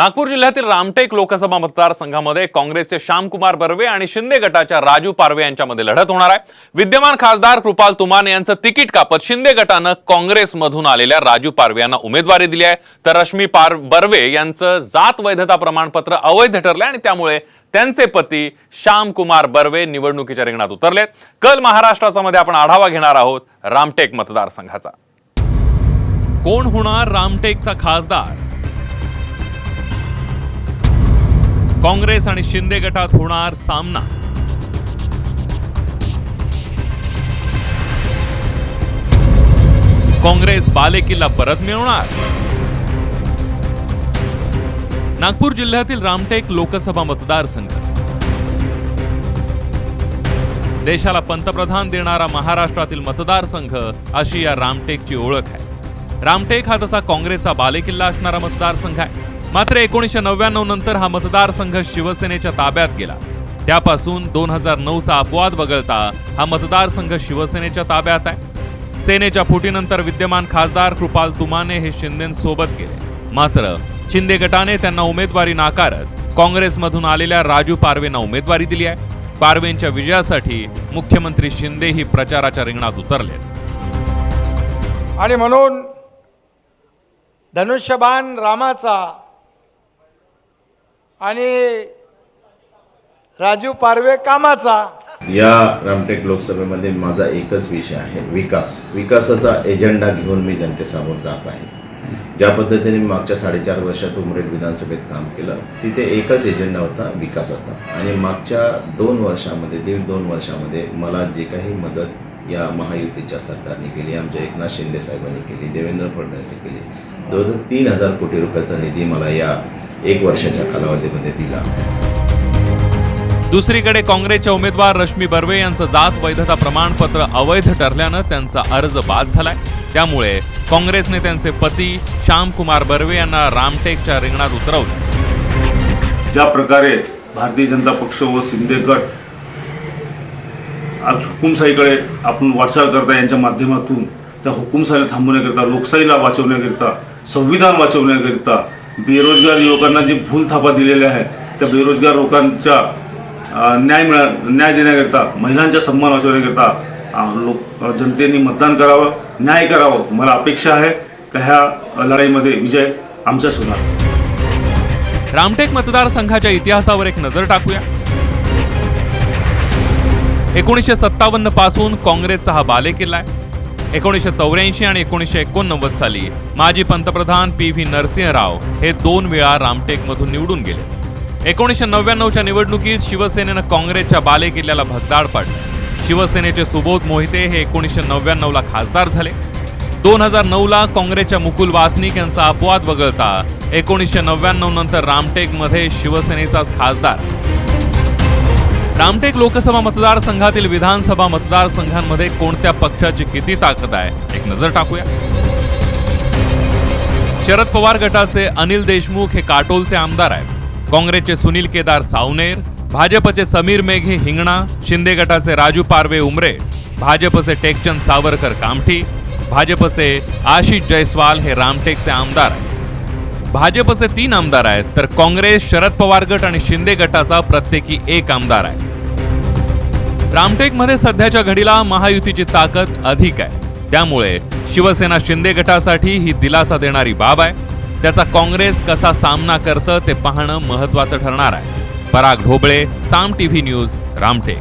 नागपूर जिल्ह्यातील रामटेक लोकसभा मतदारसंघामध्ये काँग्रेसचे श्यामकुमार बर्वे आणि शिंदे गटाच्या राजू पारवे यांच्यामध्ये लढत होणार आहे. विद्यमान खासदार कृपाल तुमाने यांचं तिकीट कापत शिंदे गटानं काँग्रेसमधून आलेल्या राजू पारवे यांना उमेदवारी दिली आहे. तर रश्मी पार बर्वे यांचं जात वैधता प्रमाणपत्र अवैध ठरलंय आणि त्यामुळे त्यांचे पती श्यामकुमार बर्वे निवडणुकीच्या रिंगणात उतरलेत कल महाराष्ट्राचा मध्ये आपण आढावा घेणार आहोत रामटेक मतदारसंघाचा. कोण होणार रामटेकचा खासदार? काँग्रेस आणि शिंदे गटात होणार सामना. काँग्रेस बालेकिल्ला परत मिळवणार. नागपूर जिल्ह्यातील रामटेक लोकसभा मतदारसंघ. देशाला पंतप्रधान देणारा महाराष्ट्रातील मतदारसंघ अशी या रामटेकची ओळख आहे. रामटेक हा तसा काँग्रेसचा बालेकिल्ला असणारा मतदारसंघ आहे. मात्र एकोणीसशे नव्याण्णव नंतर हा मतदारसंघ शिवसेनेच्या ताब्यात गेला. त्यापासून दोन हजार नऊचा अपवाद वगळता हा मतदारसंघ शिवसेनेच्या ताब्यात आहे. सेनेच्या फुटीनंतर विद्यमान खासदार कृपाल तुमाने हे शिंदेसोबत गेले. मात्र शिंदे गटाने त्यांना उमेदवारी नाकारत काँग्रेसमधून आलेल्या राजू पारवेंना उमेदवारी दिली आहे. पारवेंच्या विजयासाठी मुख्यमंत्री शिंदे ही प्रचाराच्या रिंगणात उतरले. आणि म्हणून धनुष्यबाण रामाचा आणि राजू पारवे कामाचा. या रामटेक लोकसभेमध्ये माझा एकच विषय आहे विकास. विकासाचा एजेंडा घेऊन मी जनतेसमोर जात आहे. ज्या पद्धतीने मागच्या साडेचार वर्षात उमरेड विधानसभेत काम केलं तिथे एकच एजेंडा होता विकासाचा. आणि मागच्या दोन वर्षामध्ये दीड दोन वर्षामध्ये मला जे काही मदत या महायुतीच्या सरकारने केली आमच्या एकनाथ शिंदे साहेबांनी केली देवेंद्र फडणवीसने केली जवळजवळ तीन हजार कोटी रुपयाचा निधी मला या एक वर्षाच्या कालावधीमध्ये दिला. दुसरीकडे काँग्रेसच्या उमेदवार रश्मी बर्वे यांचं जात वैधता प्रमाणपत्र अवैध ठरल्यानं त्यांचा अर्ज बाद झालाय. त्यामुळे काँग्रेसने त्यांचे पती श्यामकुमार बर्वे यांना रामटेकच्या रिंगणात उतरवलं. ज्या प्रकारे भारतीय जनता पक्ष व शिंदे गट आज हुकुमशाहीकडे आपण वाटचाल करता यांच्या माध्यमातून त्या हुकुमशाहीला थांबवण्याकरिता लोकशाहीला वाचवण्याकरिता संविधान वाचवण्याकरिता बेरोजगार युवकांना जे भूल थापा दिलेल्या आहे त्या बेरोजगार लोकांच्या न्याय मिळा न्याय देण्याकरिता महिलांचा सन्मान वाचवण्याकरिता लोक जनतेने मतदान करावं न्याय करावं मला अपेक्षा आहे का ह्या लढाईमध्ये विजय आमचाच होणार. रामटेक मतदारसंघाच्या इतिहासावर एक नजर टाकूया. एकोणीसशे सत्तावन्नपासून काँग्रेसचा हा बालेकिल्ला आहे. एकोणीसशे चौऱ्याऐंशी आणि एकोणीसशे एकोणनव्वद साली माजी पंतप्रधान पी व्ही नरसिंहराव हे दोन वेळा रामटेकमधून निवडून गेले. एकोणीसशे नव्याण्णवच्या निवडणुकीत शिवसेनेनं काँग्रेसच्या बालेकिल्ल्याला भगदाड पाडलं. शिवसेनेचे सुबोध मोहिते हे एकोणीसशे नव्याण्णवला खासदार झाले. दोन हजार नऊला काँग्रेसच्या मुकुल वासनिक यांचा अपवाद वगळता एकोणीसशे नव्याण्णव नंतर रामटेकमध्ये शिवसेनेचाच खासदार. रामटेक लोकसभा मतदारसंघातील विधानसभा मतदारसंघांमध्ये कोणत्या पक्षाची किती ताकद आहे? एक नजर टाकूया. शरद पवार गटाचे अनिल देशमुख हे काटोलचे आमदार आहेत. काँग्रेसचे सुनील केदार सावनेर भाजपचे समीर मेघे हिंगणा शिंदे गटाचे राजू पारवे उमरे भाजपचे टेकचंद सावरकर कामठी भाजपचे आशिष जयस्वाल हे रामटेकचे आमदार आहेत. भाजपचे तीन आमदार आहेत तर काँग्रेस शरद पवार गट आणि शिंदे गटाचा प्रत्येकी एक आमदार आहे. रामटेकमध्ये सध्याच्या घडीला महायुतीची ताकद अधिक आहे. त्यामुळे शिवसेना शिंदे गटासाठी ही दिलासा देणारी बाब आहे. त्याचा काँग्रेस कसा सामना करतं ते पाहणं महत्वाचं ठरणार आहे. Parag Dhoble Saam TV news Ramtek.